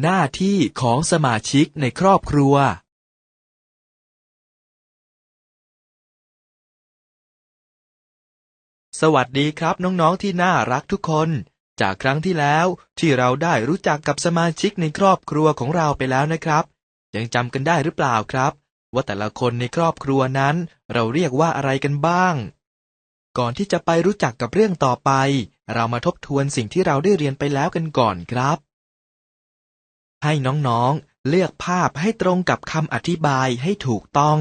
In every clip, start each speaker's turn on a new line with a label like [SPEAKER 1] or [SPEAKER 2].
[SPEAKER 1] หน้าที่ของสมาชิกในครอบครัวสวัสดีครับน้องๆที่น่ารักทุกคน จากครั้งที่แล้วที่เราได้รู้จักกับสมาชิกในครอบครัวของเราไปแล้วนะครับ ยังจำกันได้หรือเปล่าครับ ว่าแต่ละคนในครอบครัวนั้น เราเรียกว่าอะไรกันบ้าง ก่อนที่จะไปรู้จักกับเรื่องต่อไป เรามาทบทวนสิ่งที่เราได้เรียนไปแล้วกันก่อนครับ ให้น้องๆ เลือกภาพให้ตรงกับคำอธิบายให้ถูกต้อง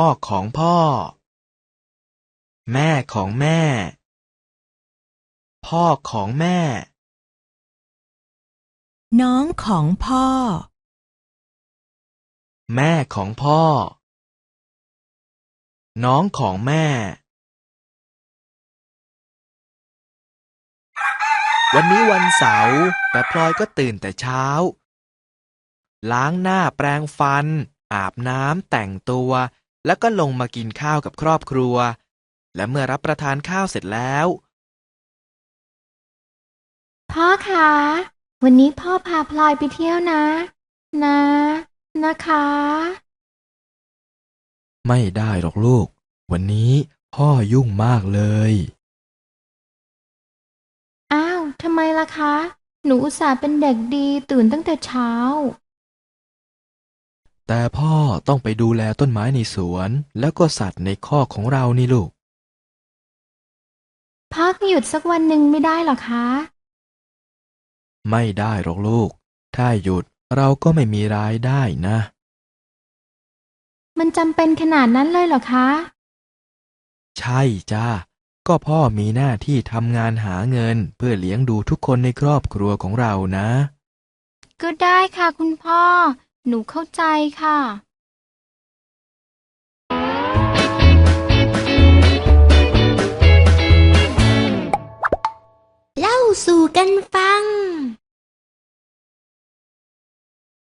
[SPEAKER 1] พ่อของพ่อ แม่ของแม่ พ่อของแม่
[SPEAKER 2] น้องของพ่อ
[SPEAKER 1] แม่ของพ่อ น้องของแม่ วันนี้วันเสาร์แต่พลอยก็ตื่นแต่เช้า ล้างหน้าแปรงฟันอาบน้ำแต่งตัว แล้วก็ลงมากินข้าวกับครอบครัว และเมื่อรับประทานข้าวเสร็จแล้ว
[SPEAKER 3] พ่อคะ วันนี้พ่อพาพลอยไปเที่ยวนะ นะ นะคะ
[SPEAKER 1] ไม่ได้หรอกลูก วันนี้พ่อยุ่งมากเลย
[SPEAKER 3] อ้าวทำไมล่ะคะ หนูอุตส่าห์เป็นเด็กดีตื่นตั้งแต่เช้า
[SPEAKER 1] แต่พ่อต้องไปดูแลต้นไม้ในสวน แล้วก็สัตว์ในคอกของเรานี่ลูก
[SPEAKER 3] พ่อก็หยุดสักวันหนึ่งไม่ได้หรอคะ
[SPEAKER 1] ไม่ได้หรอกลูก ถ้าหยุดเราก็ไม่มีรายได้นะ
[SPEAKER 3] มันจำเป็นขนาดนั้นเลยเหรอคะ
[SPEAKER 1] ใช่จ้า ก็พ่อมีหน้าที่ทำงานหาเงินเพื่อเลี้ยงดูทุกคนในครอบครัวของเรานะ
[SPEAKER 3] ก็ได้ค่ะคุณพ่อ หนูเข้าใจค่ะ เล่าสู่กันฟัง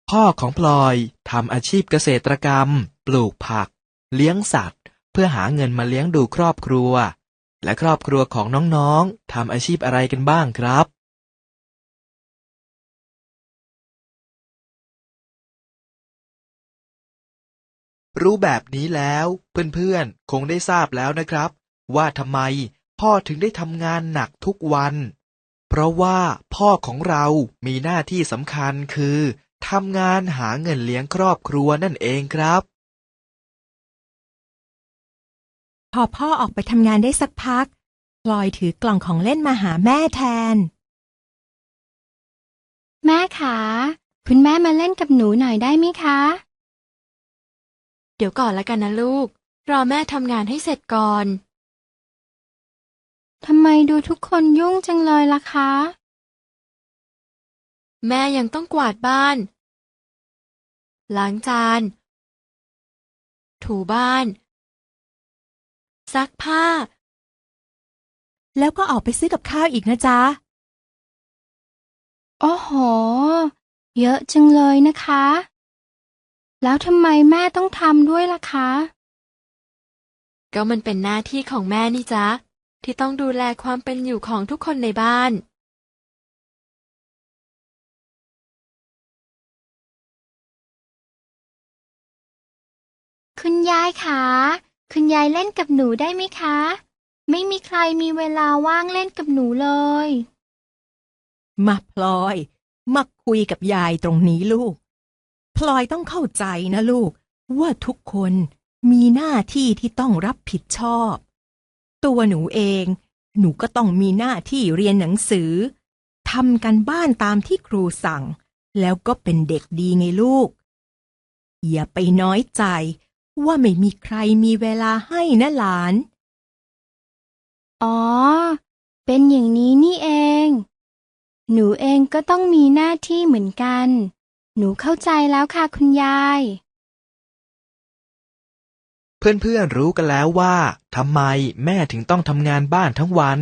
[SPEAKER 1] พ่อของพลอยทำอาชีพเกษตรกรรม ปลูกผัก เลี้ยงสัตว์ เพื่อหาเงินมาเลี้ยงดูครอบครัว และครอบครัวของน้องๆทำอาชีพอะไรกันบ้างครับ รู้แบบนี้แล้วเพื่อนๆ คงได้ทราบแล้วนะครับ ว่าทำไมพ่อถึงได้ทำงานหนักทุกวัน เพราะว่าพ่อของเรามีหน้าที่สำคัญคือทำงานหาเงินเลี้ยงครอบครัวนั่นเองครับ
[SPEAKER 2] พอพ่อออกไปทำงานได้สักพักพลอยถือกล่องของเล่นมาหาแม่แทน
[SPEAKER 3] แม่คะคุณแม่มาเล่นกับหนูหน่อยได้ไหมคะ
[SPEAKER 4] เดี๋ยวก่อนละกันนะลูก รอแม่ทำงานให้เสร็จก่อน
[SPEAKER 3] ทำไมดูทุกคนยุ่งจังเลยล่ะคะ
[SPEAKER 4] แม่ยังต้องกวาดบ้าน ล้างจาน ถูบ้าน ซักผ้า
[SPEAKER 2] แล้วก็ออกไปซื้อกับข้าวอีกนะจ๊ะ
[SPEAKER 3] โอ้โห เยอะจังเลยนะคะ แล้วทำไมแม่ต้องทำด้วยล่ะคะ
[SPEAKER 4] ก็มันเป็นหน้าที่ของแม่นี่จ๊ะ ที่ต้องดูแลความเป็นอยู่ของทุกคนในบ้าน
[SPEAKER 3] คุณยายคะคุณยายเล่นกับหนูได้ไหมคะ ไม่มีใครมีเวลาว่างเล่นกับหนูเลย
[SPEAKER 2] มาพลอย มาคุยกับยายตรงนี้ลูก พลอยต้องเข้าใจนะลูก ว่าทุกคนมีหน้าที่ที่ต้องรับผิดชอบ ตัวหนูเอง หนูก็ต้องมีหน้าที่เรียนหนังสือทำกันบ้านตามที่ครูสั่ง แล้วก็เป็นเด็กดีไงลูก อย่าไปน้อยใจว่าไม่มีใครมีเวลาให้นะหลาน
[SPEAKER 3] อ๋อ เป็นอย่างนี้นี่เอง หนูเองก็ต้องมีหน้าที่เหมือนกัน หนูเข้าใจแล้วค่ะคุณยาย
[SPEAKER 1] เพื่อนๆรู้กันแล้วว่าทำไมแม่ถึงต้องทำงานบ้านทั้งวัน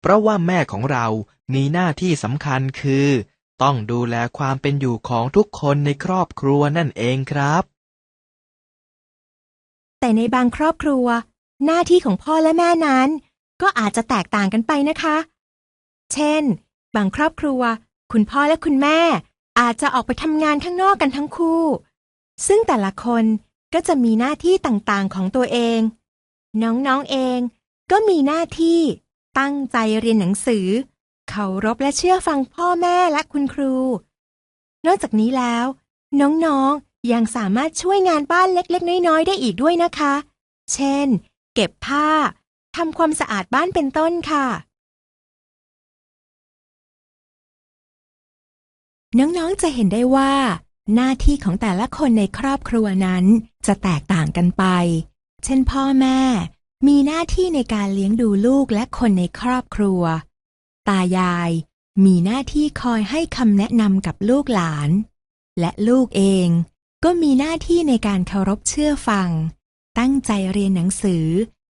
[SPEAKER 1] เพราะว่าแม่ของเรามีหน้าที่สำคัญคือ ต้องดูแลความเป็นอยู่ของทุกคนในครอบครัวนั่นเองครับ
[SPEAKER 2] แต่ในบางครอบครัว หน้าที่ของพ่อและแม่นั้น ก็อาจจะแตกต่างกันไปนะคะ เช่น บางครอบครัว คุณพ่อและคุณแม่ อาจจะออกไปทำงานข้างนอกกันทั้งคู่ ซึ่งแต่ละคนก็จะมีหน้าที่ต่างๆของตัวเอง น้องๆเองก็มีหน้าที่ตั้งใจเรียนหนังสือ เคารพและเชื่อฟังพ่อแม่และคุณครู นอกจากนี้แล้ว น้องๆยังสามารถช่วยงานบ้านเล็กๆ น้อยๆ ได้อีกด้วยนะคะ เช่น เก็บผ้าทำความสะอาดบ้านเป็นต้นค่ะ น้องๆจะเห็นได้ว่า หน้าที่ของแต่ละคนในครอบครัวนั้นจะแตกต่างกันไป เช่นพ่อแม่ มีหน้าที่ในการเลี้ยงดูลูกและคนในครอบครัว ตายาย มีหน้าที่คอยให้คำแนะนำกับลูกหลาน และลูกเองก็มีหน้าที่ในการเคารพเชื่อฟัง ตั้งใจเรียนหนังสือ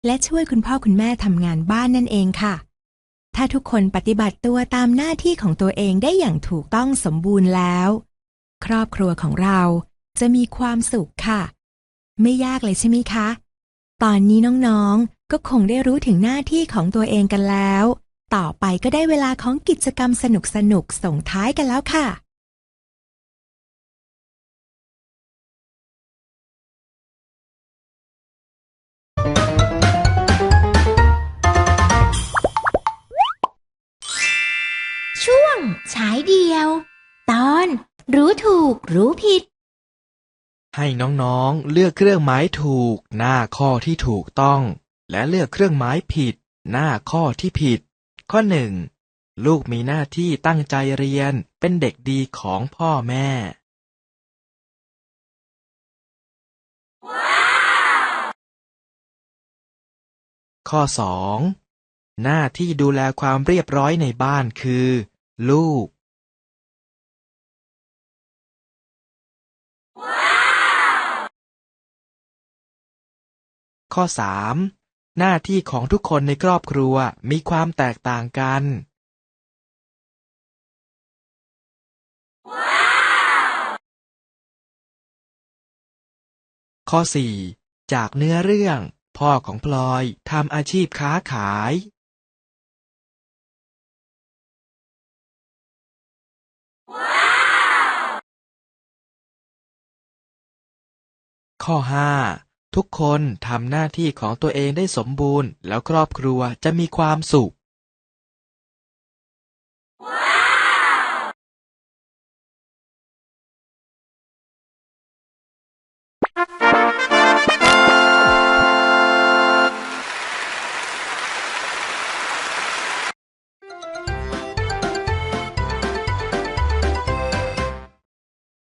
[SPEAKER 2] และช่วยคุณพ่อคุณแม่ทำงานบ้านนั่นเองค่ะ ถ้าทุกคนปฏิบัติตัวตามหน้าที่ของตัวเองได้อย่างถูกต้องสมบูรณ์แล้ว ครอบครัวของเราจะมีความสุขค่ะ ไม่ยากเลยใช่ไหมคะ ตอนนี้น้องๆ ก็คงได้รู้ถึงหน้าที่ของตัวเองกันแล้ว ต่อไปก็ได้เวลาของกิจกรรมสนุกๆส่งท้ายกันแล้วค่ะ
[SPEAKER 5] ว ตอนรู้ถูกรู้ผิด
[SPEAKER 1] ให้น้องๆเลือกเครื่องหมายถูก หน้าข้อที่ถูกต้อง และเลือกเครื่องหมายผิด หน้าข้อที่ผิด ข้อหนึ่งลูกมีหน้าที่ตั้งใจเรียนเป็นเด็กดีของพ่อแม่ ข้อสองหน้าที่ดูแลความเรียบร้อยในบ้านคือ ลูก ข้อ 3. หน้าที่ของทุกคนในครอบครัวมีความแตกต่างกัน ข้อ 4. จากเนื้อเรื่อง พ่อของพลอยทำอาชีพค้าขาย ข้อ 5. ทุกคนทำหน้าที่ของตัวเองได้สมบูรณ์ แล้วครอบครัวจะมีความสุข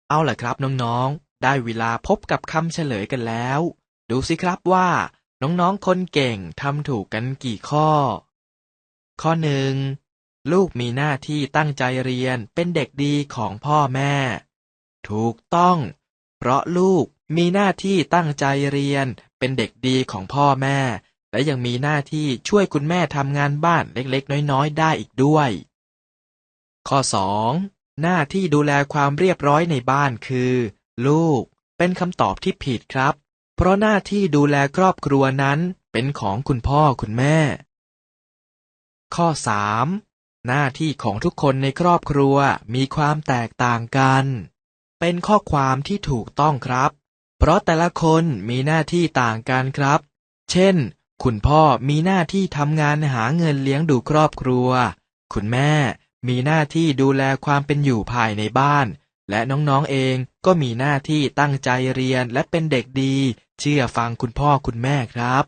[SPEAKER 1] เอาล่ะครับน้อง ๆ ได้เวลาพบกับคำเฉลยกันแล้ว ดูสิครับว่า น้องๆ คนเก่งทำถูกกันกี่ข้อ ข้อหนึ่งลูกมีหน้าที่ตั้งใจเรียนเป็นเด็กดีของพ่อแม่ ถูกต้อง เพราะลูกมีหน้าที่ตั้งใจเรียนเป็นเด็กดีของพ่อแม่ และยังมีหน้าที่ช่วยคุณแม่ทำงานบ้านเล็กๆ น้อยๆ ได้อีกด้วย ข้อ 2. หน้าที่ดูแลความเรียบร้อยในบ้านคือ ลูกเป็นคำตอบที่ผิดครับ เพราะหน้าที่ดูแลครอบครัวนั้นเป็นของคุณพ่อคุณแม่ ข้อ 3. หน้าที่ของทุกคนในครอบครัวมีความแตกต่างกัน เป็นข้อความที่ถูกต้องครับ เพราะแต่ละคนมีหน้าที่ต่างกันครับ เช่น คุณพ่อมีหน้าที่ทำงานหาเงินเลี้ยงดูครอบครัว คุณแม่มีหน้าที่ดูแลความเป็นอยู่ภายในบ้าน และน้องๆเองก็มีหน้าที่ตั้งใจเรียนและเป็นเด็กดี เชื่อฟังคุณพ่อคุณแม่ครับ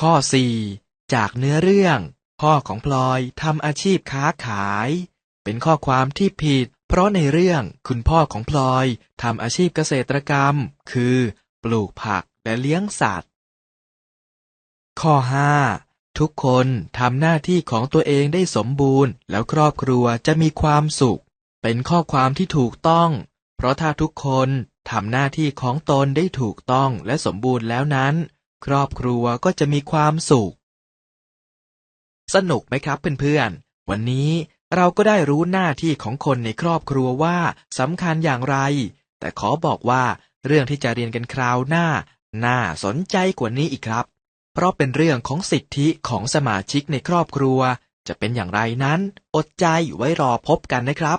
[SPEAKER 1] ข้อ 4 จากเนื้อเรื่อง พ่อของพลอยทำอาชีพค้าขาย เป็นข้อความที่ผิด เพราะในเรื่องคุณพ่อของพลอยทำอาชีพเกษตรกรรม คือ ปลูกผักและเลี้ยงสัตว์ ข้อทุกคนทำหน้าที่ของตัวเองได้สมบูรณ์ แล้วครอบครัวจะมีความสุข เป็นข้อความที่ถูกต้อง เพราะถ้าทุกคนทำหน้าที่ของตนได้ถูกต้องและสมบูรณ์แล้วนั้น ครอบครัวก็จะมีความสุข สนุกไหมครับเพื่อนๆ วันนี้เราก็ได้รู้หน้าที่ของคนในครอบครัวว่าสำคัญอย่างไร แต่ขอบอกว่าเรื่องที่จะเรียนกันคราวหน้า น่าสนใจกว่านี้อีกครับ เพราะเป็นเรื่องของสิทธิของสมาชิกในครอบครัว จะเป็นอย่างไรนั้น อดใจไว้รอพบกันนะครับ